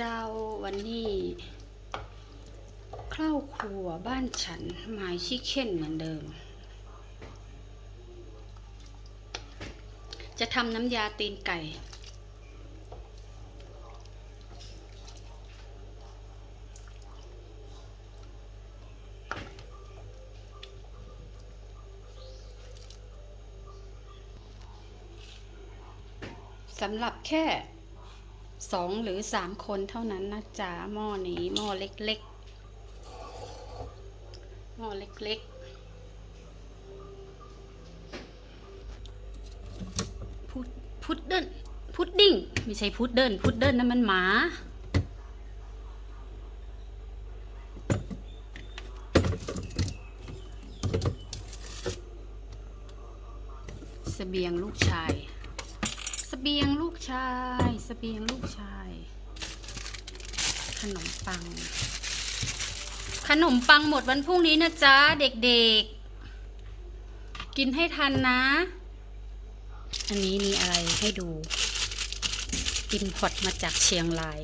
เจ้าวันนี้ครอบครัวบ้านฉันหมายชิเช่นเหมือนเดิม จะทำน้ำยาตีนไก่ สำหรับแค่ สองหรือสามคนเท่านั้นนะจ๊ะหม้อนี้หม้อเล็กๆหม้อเล็กๆพุดพุดเดิลพุดดิ้งไม่ใช่พุดเดิลพุดเดิลนั่นมันหมาเสบียงลูกชาย เบียงลูกชายสเบียงลูกชาย ขนมปัง ขนมปังหมดวันพรุ่งนี้นะจ๊ะ เด็กๆ กินให้ทันนะ อันนี้มีอะไรให้ดู กินพอดมาจากเชียงราย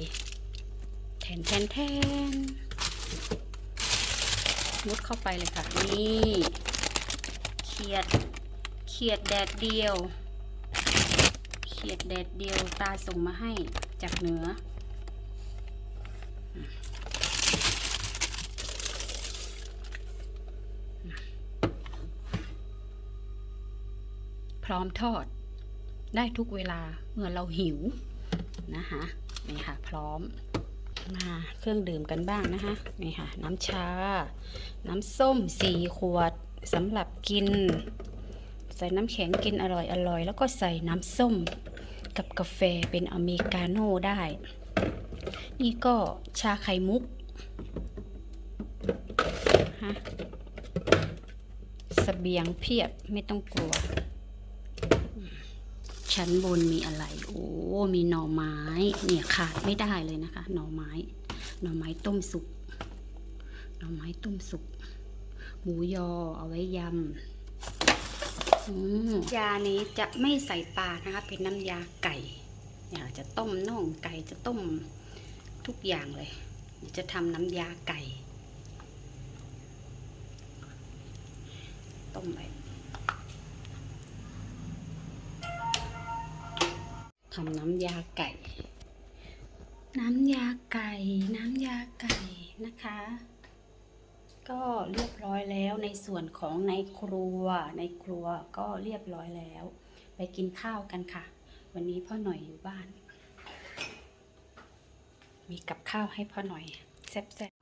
แทนแทนแทนมุดเข้าไปเลยค่ะ นี่เขียดเขียดแดดเดียว ขียดแดดเดียวตาส่งมาให้จากเหนือ พร้อมทอด ได้ทุกเวลาเมื่อเราหิวนะคะนี่ค่ะ พร้อมมาเครื่องดื่มกันบ้างนะคะนี่ค่ะ น้ำชา น้ำส้มสี่ขวดสำหรับกิน ใส่น้ำแข็งกินอร่อยอร่อยแล้วก็ใส่น้ำส้ม กับกาแฟเป็นอเมริกาโน่ได้ นี่ก็ชาไข่มุกฮะสเบียงเพียบไม่ต้องกลัว ชั้นบนมีอะไร โอ้ มีหน่อไม้ เนี่ยขาดไม่ได้เลยนะคะ หน่อไม้ หน่อไม้ต้มสุก หน่อไม้ต้มสุก หมูยอเอาไว้ยำ ยานี้จะไม่ใส่ปลานะคะ เป็นน้ำยาไก่เนี่ยจะต้มน่องไก่จะต้มทุกอย่างเลยจะทำน้ำยาไก่ ต้มไปทำน้ำยาไก่ น้ำยาไก่ น้ำยาไก่นะคะ ก็เรียบร้อยแล้วในส่วนของในครัว ในครัวก็เรียบร้อยแล้ว ไปกินข้าวกันค่ะ วันนี้พ่อหน่อยอยู่บ้าน มีกับข้าวให้พ่อหน่อยแซ่บ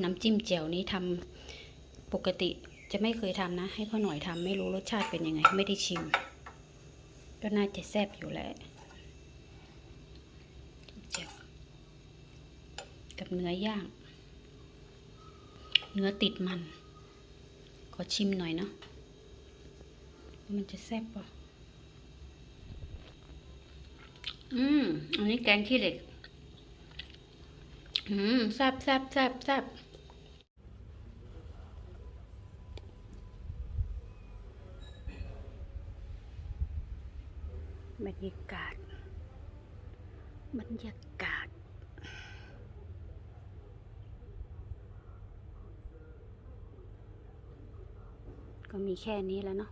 ๆน้ำจิ้มแจ่วนี้ทำปกติจะไม่เคยทำนะ ให้พ่อหน่อยทำไม่รู้รสชาติเป็นยังไง ไม่ได้ชิม ก็น่าจะแซ่บอยู่แหละแจ่ว กับเนื้อย่าง เนื้อติดมัน ขอชิมหน่อยเนาะมันจะแซ่บป่ะอืม อันนี้แกงขี้เหล็ก อืม แซ่บแซ่บแซ่บแซ่บบรรยากาศ บรรยากาศ ก็มีแค่นี้แล้วเนาะ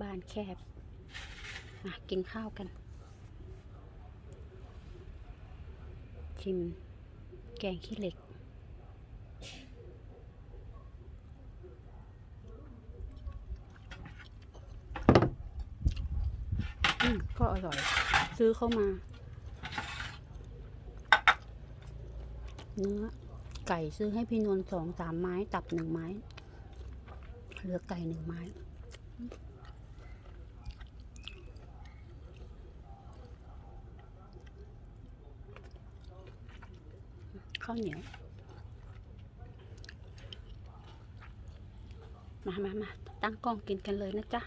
บ้านแคบมากินข้าวกัน ชิมแกงขี้เหล็ก อืมก็อร่อย ซื้อเข้ามา เนื้อไก่ซื้อให้พี่นวลสองสามไม้ ตับหนึ่งไม้ เหลือไก่หนึ่งไม้ข้าวเหนียว มามามาตั้งกล้องกินกันเลยนะจ๊ะ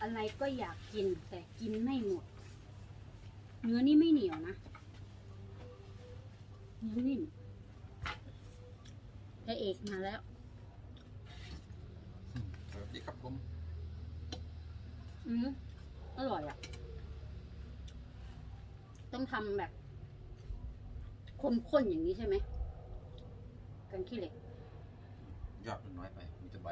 อะไรก็อยากกินแต่กินไม่หมด เนื้อนี่ไม่เหนียวนะ เนื้อนิ่ม พระเอกมาแล้วสวัสดีดีครับผมอืมอร่อยอะ ต้องทำแบบข้นๆอย่างนี้ใช่ไหมกันขี้เหล็ก ยอดมันน้อยไป มีแต่ใบ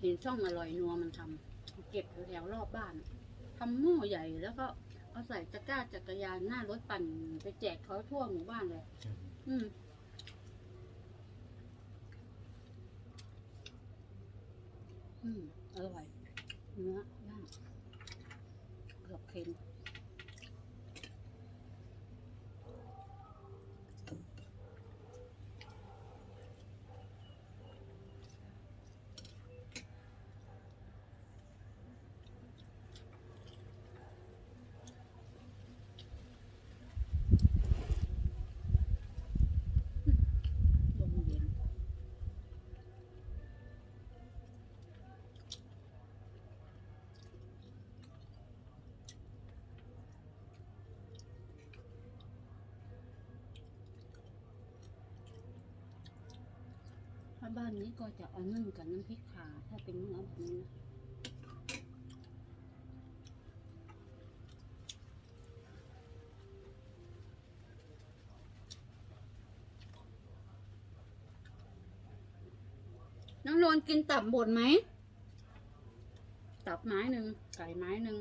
เห็นช่องอร่อยนัวมันทำ เก็บแถวๆรอบบ้านทำหม้อใหญ่แล้วก็เอาใส่ตะกร้าจักรยานหน้ารถปั่นไปแจกเขาทั่วหมู่บ้านเลย อืมอืมอร่อย เนื้อย่างเกือบเค็ม บ้านนี้ก็จะเอานึ่งกับน้ำพริกขาถ้าเป็นเนื้อแบบนี้นะน้องโรนกินตับบดไหม ตับไม้หนึ่งไก่ไม้หนึ่ง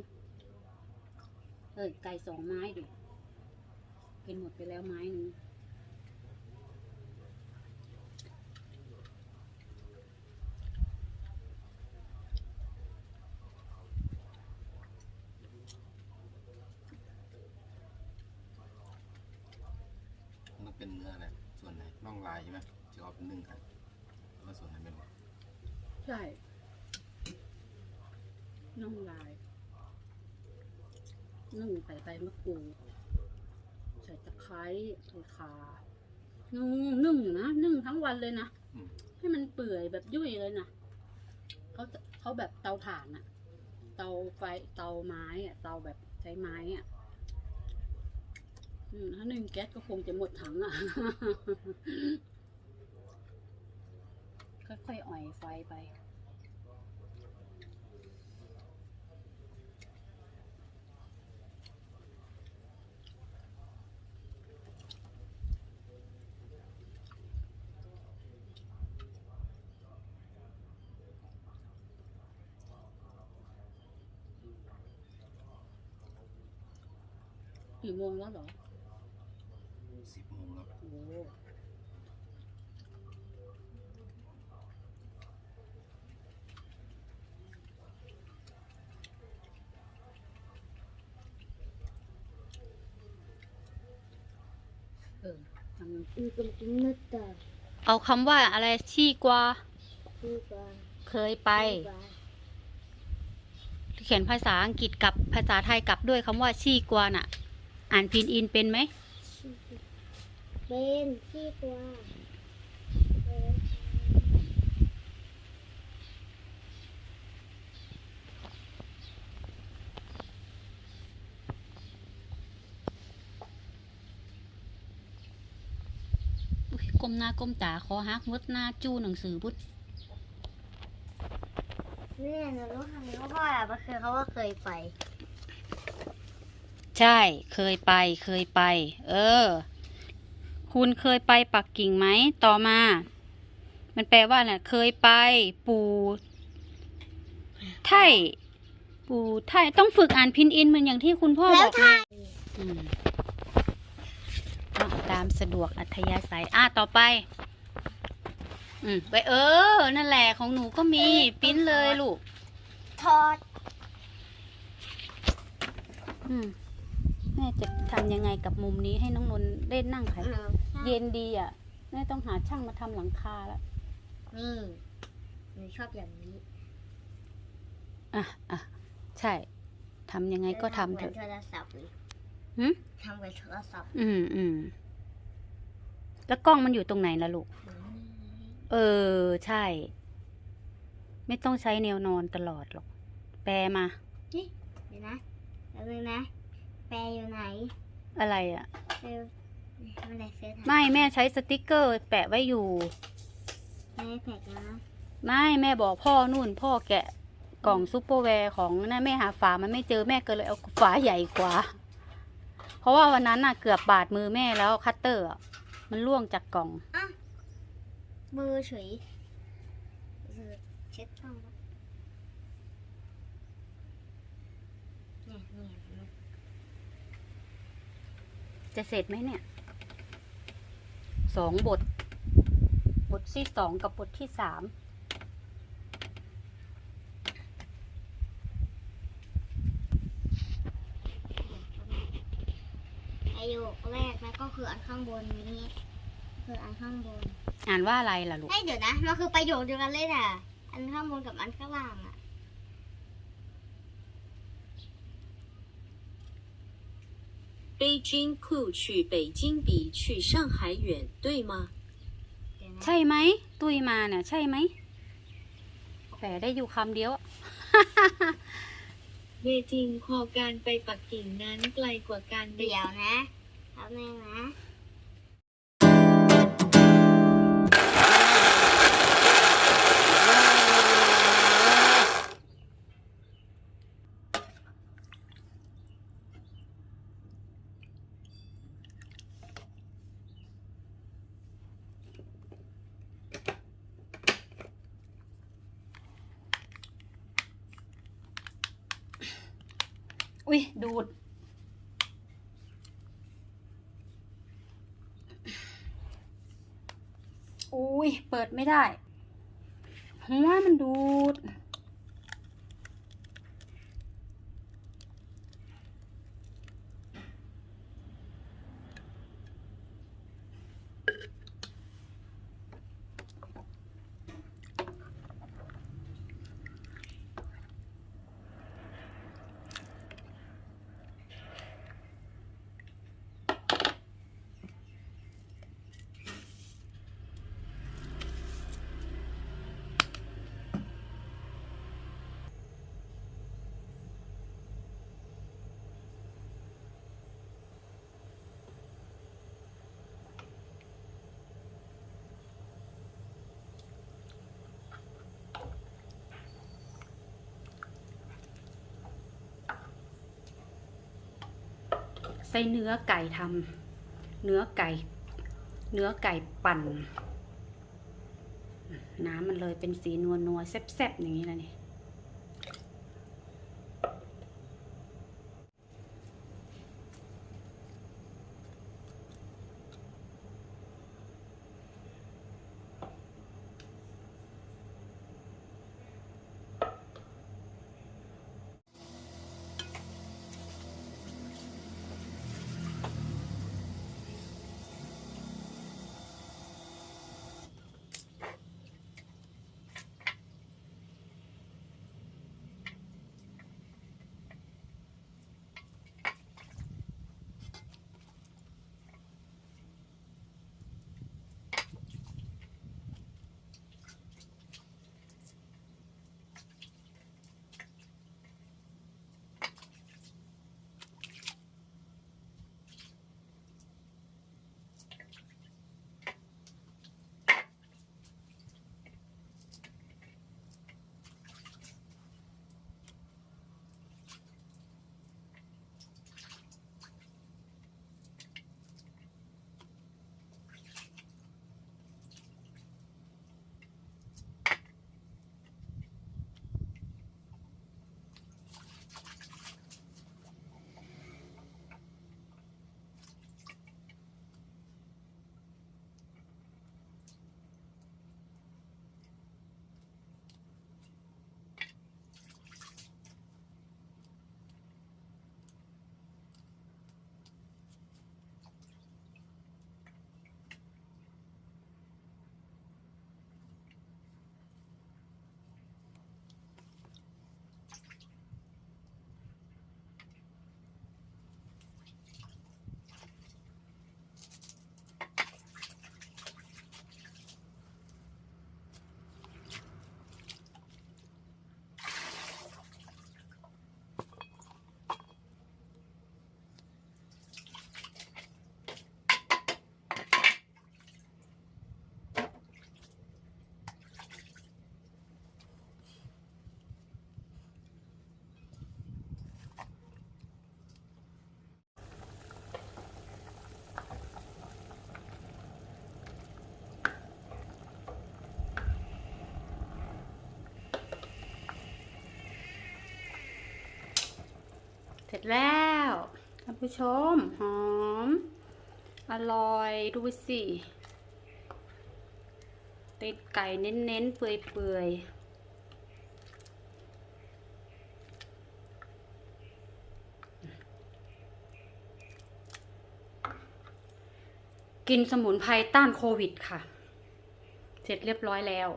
เอ้ยไก่สองไม้ดิกินหมดไปแล้วไม้หนึ่ง มันเป็นเนื้ออะไรส่วนไหนน่องลายใช่ไหมที่เอาเป็นนึ่งกันแล้วส่วนไหนเป็นวะ ใช่น่องลาย นึ่งใส่ใบมะกรูด ใส่ตะไคร้ใส่ข่านึ่งนึ่งอยู่นะ นึ่งทั้งวันเลยนะ อืม ให้มันเปื่อยแบบยุ่ยเลยนะเขาจะเขาแบบเตาถ่านอะเตาไฟเตาไม้อะเตาแบบใช้ไม้อะอืมถ้านึ่งแก๊สก็คงจะหมดถังอะ ค่อยๆอ่อยไฟไป กี่โมงแล้วเหรอ สิบโมงแล้ว โอ้ เอาคำว่าอะไรชี่กว่า เคยไป เขียนภาษาอังกฤษกับภาษาไทยกับด้วยคำว่าชี่กว่าน่ะ อ่านพินอินเป็นไหมเป็นชีกว่า ก้มหน้าก้มตาคอฮักมดหน้าจู้หนังสือบุตรเนี่ยหนูรู้คำนี้เพราะว่ามันคือเขาว่าเคยไป ใช่ เคยไป เคยไป เออ คุณเคยไปปักกิ่งไหม ต่อมา มันแปลว่าเนี่ยเคยไป ปู่ไทยปู่ไทยต้องฝึกอ่านพินอินเหมือนอย่างที่คุณพ่อแล้บวอกไทเลยยอืมอะตามสะดวกอัธยาศัย อะ ต่อไป อืมไปเออ นั่นแหละของหนูก็มีปริ้นเลยลูก ทอด อืมแม่จะทำยังไงกับมุมนี้ให้น้องนนท์ได้นั่งขายเย็นดีอะ แม่ต้องหาช่างมาทำหลังคาแล้วนี่หนูชอบอย่างนี้ อะอะใช่ทำยังไงก็ทำเหเถมืออะนโทรศัพท์เลยหึทำเหมือนโทรศัพท์ อืมอืม แล้วกล้องมันอยู่ตรงไหนล่ะลูก เออ ใช่ ไม่ต้องใช้แนวนอนตลอดหรอก แปลมา นี่เดี๋ยวนะแล้วนึงนะ แปรอยู่ไหนอะไรอะเร็วไม่ได้ซื้อถ่ายไม่แม่ใช้สติกเกอร์ แปะไว้อยู่ ไม่ได้แพ็กนะไม่แม่บอกพ่อนู่น พ่อแกะกล่องซุปเปอร์แวร์ของนั่นแม่หาฝามันไม่เจอแม่ก็เลยเอาฝาใหญ่กว่า เพราะว่าวันนั้นน่ะเกือบบาดมือแม่แล้วคัตเตอร์อะ มันล่วงจากกล่อง อะมือเฉยเช็ดช่องแล้วเนี่ยเนี่ยจะเสร็จไหมเนี่ย สองบท บทที่สองกับบทที่สาม ประโยคแรกนะก็ คืออันข้างบนนี้ คืออันข้างบน อ่านว่าอะไรล่ะลูก เฮ้ยเดี๋ยวนะ มันคือประโยคเดียวกันเลยน่ะ อันข้างบนกับอันข้างล่างอ่ะ 悲军库去北京比去上海远，对吗？ เดี๋ยวนะ ใช่ไหม ตุยมาเนี่ย ใช่ไหมแปลได้อยู่คำเดียว เวจิงพอการไปปักกิ่งนั้นไกลกว่าการไป เดี๋ยวนะ แป๊บนึงนะ อุ้ยดูด อุ้ย เปิดไม่ได้หัวมันดูด ใส่เนื้อไก่ทำเนื้อไก่ เนื้อไก่ปั่น น้ำมันเลยเป็นสีนัวนัวๆแซ่บๆอย่างนี้แล้วนี่ เสร็จแล้วท่านผู้ชมหอม อร่อยดูสิติดไก่เน้นๆ เปื่อยๆกินสมุนไพรต้านโควิดค่ะ เสร็จเรียบร้อยแล้ว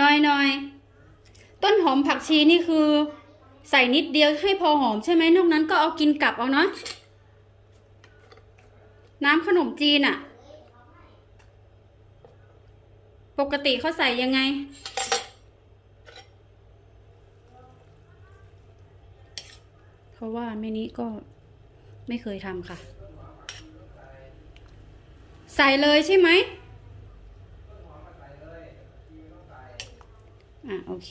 น้อยน้อยต้นหอมผักชีนี่คือ ใส่นิดเดียวให้พอหอมใช่ไหมนอกนั้นก็เอากินกลับเอาเนาะน้ำขนมจีนอะปกติเขาใส่ยังไง เพราะว่าแม่นี้ก็ไม่เคยทำค่ะ ใส่เลยใช่ไหม อะโอเค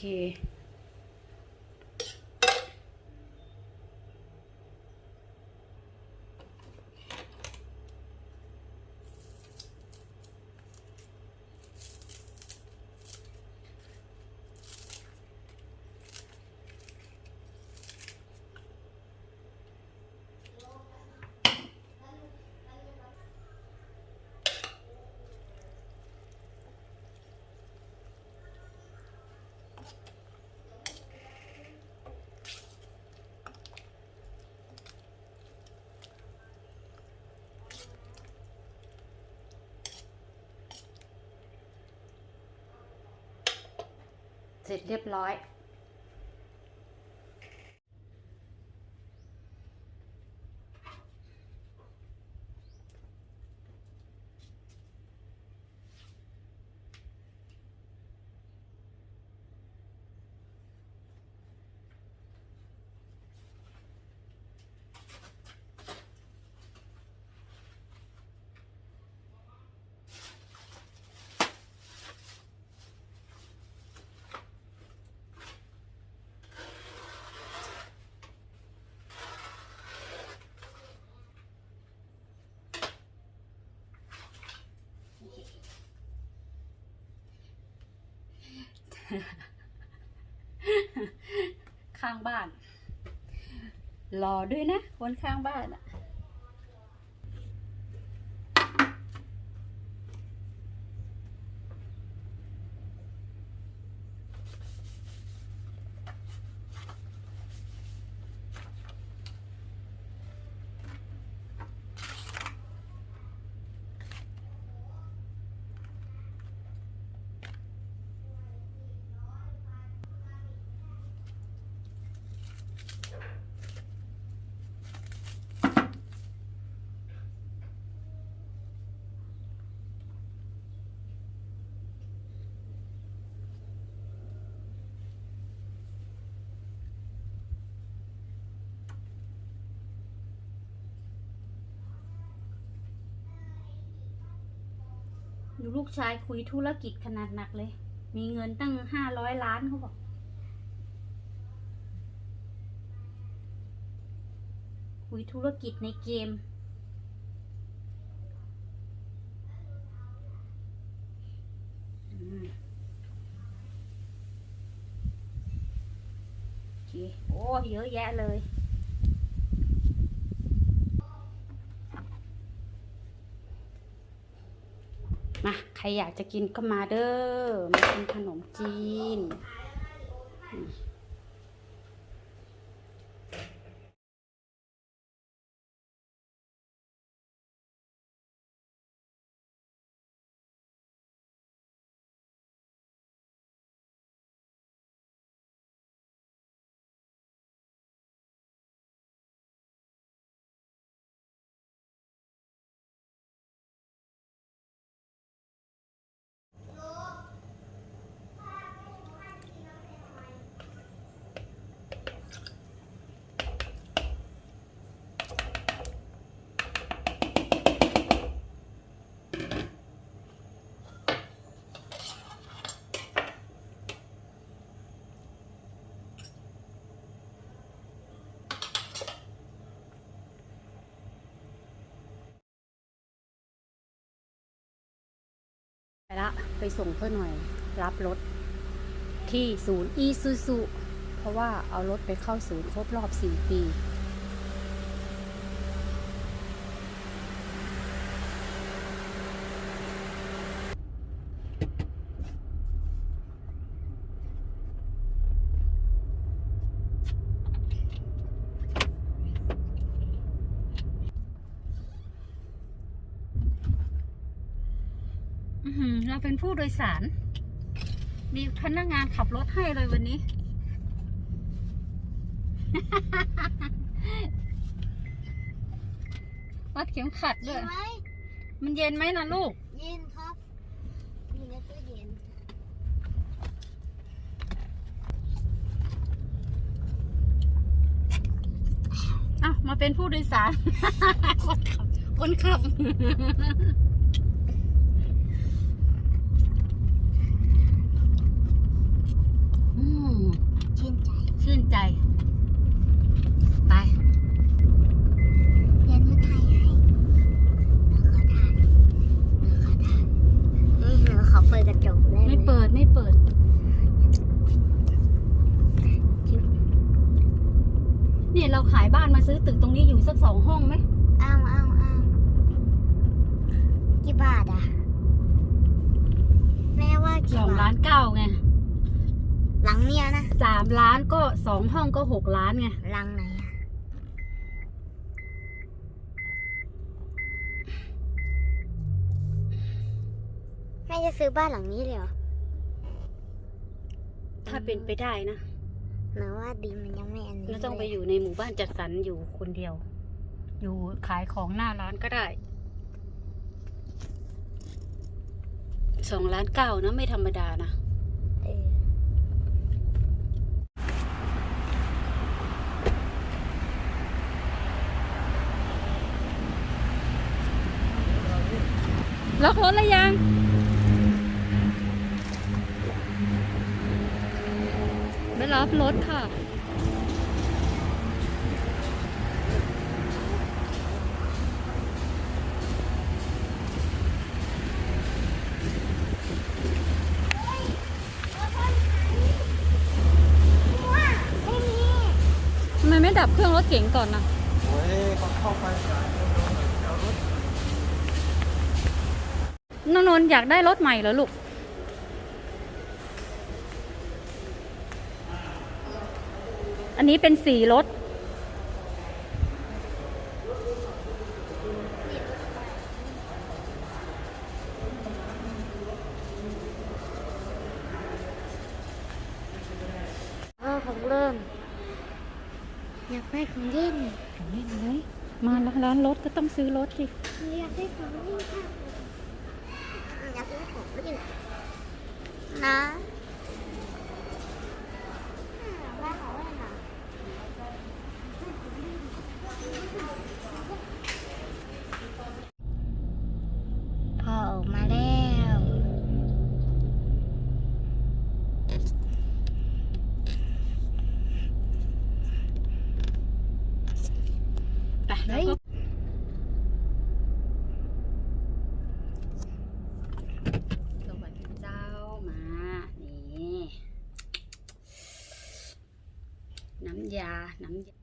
สร็จเรียบร้อย ข้างบ้าน รอด้วยนะ คนข้างบ้านอะ ลูกชายคุยธุรกิจขนาดหนักเลย มีเงินตั้งห้าร้อยล้านเขาบอก คุยธุรกิจในเกม โอ้ เยอะแยะเลย มาใครอยากจะกินก็มาเด้อมากินขนมจีน ไปส่งเพื่อหน่อย รับรถที่ศูนย์อีซูซูเพราะว่าเอารถไปเข้าศูนย์ครบรอบ 4 ปี เราเป็นผู้โดยสาร มีพนักงานขับรถให้เลยวันนี้ วัดเข็มขัดด้เย็วยนไหมมันเย็นไหมนะลูก เย็นครับมีในตู้เย็นอ้าวมาเป็นผู้โดยสารคนขับคนขับ อืม ชื่นใจ ชื่นใจ ไป เรียนรู้ไทยให้หนูขอทานหนูขอทานนี่หนูขอเปิดกระจกได้ไหม ไม่เปิดไม่เปิด เนี่ยเราขายบ้านมาซื้อตึกตรงนี้อยู่สักสองห้องไหม อ้าวอ้าวอ้าวกี่บาทอะ แม่ว่า ส กี่ อง บา ล้า ท นเก้าไง หลังเนี้ยนะ สามล้านก็ส องห้องก็หกล้านไงหลังไหนอะแม่จะซื้อบ้านหลังนี้เลยเหรอถ้าเป็นไปได้นะหนูว่าดีมันยังไม่อันนี้เราต้องไปเลยอยู่ในหมู่บ้านจัดสรรอยู่คนเดียว อยู่ขายของหน้าร้านก็ได้สองล้านเก้านะไม่ธรรมดานะ เออ ล็อกรถแล้วยังไปรับรถค่ะ ทำไมไม่ดับเครื่องรถเก๋งก่อนนะโอ้ยเขาเข้าไปน นนท์อยากได้รถใหม่เหรอลูก อันนี้เป็นสีรถเออของเริ่มอยากได้ของเล่นของเล่นเลยมาร้านรถก็ต้องซื้อรถสิ อยากได้ของเล่นค่ะอยากได้ของเล่น นะเล่นอะพ่อออกมาแล้ว ไปเฮ้ย สวัสดีเจ้ามา นี่ น้ำยา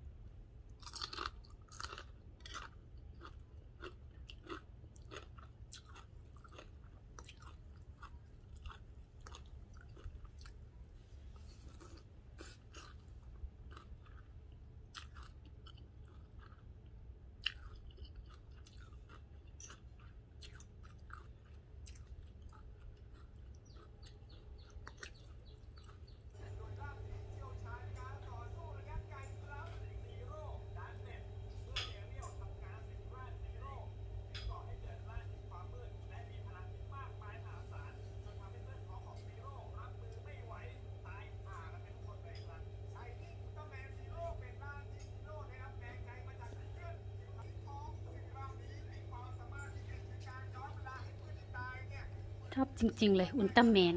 ชอบจริง ๆ เลย อุลตร้าแมน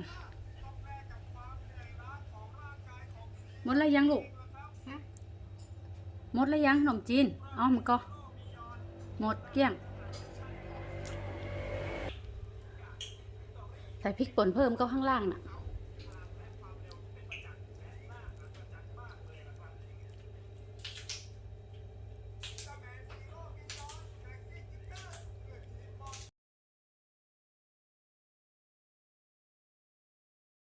หมดแล้วยังลูกหมดแล้วยังขนมจีนเอามันก็ หมดเกลี้ยง ใส่พริกป่นเพิ่มก็ข้างล่างน่ะ